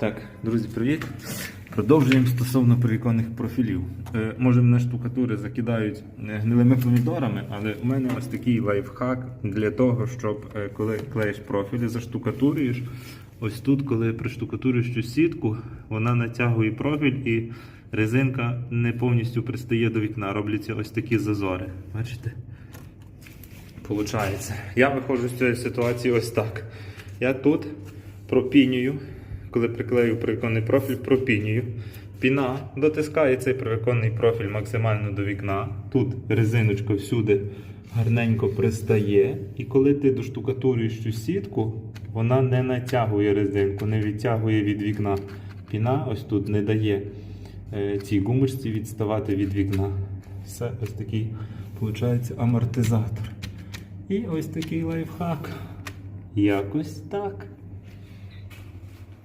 Так, друзі, привіт. Продовжуємо стосовно переконних профілів. Е, може, мене штукатури закидають е, гнилими помідорами, але у мене ось такий лайфхак для того, щоб е, коли клеїш профілі, заштукатурюєш. Ось тут, коли приштукатурюєш цю сітку, вона натягує профіль і резинка не повністю пристає до вікна. Робляться ось такі зазори. Бачите? Получається. Я виходжу з цієї ситуації ось так. Я тут пропінюю, коли приклею приконний профіль, пропінюю. Піна дотискає цей приконний профіль максимально до вікна. Тут резиночка всюди гарненько пристає. І коли ти доштукатурюєш цю сітку, вона не натягує резинку, не відтягує від вікна. Піна ось тут не дає е, цій гумочці відставати від вікна. Все ось такий, виходить, амортизатор. І ось такий лайфхак. Якось так.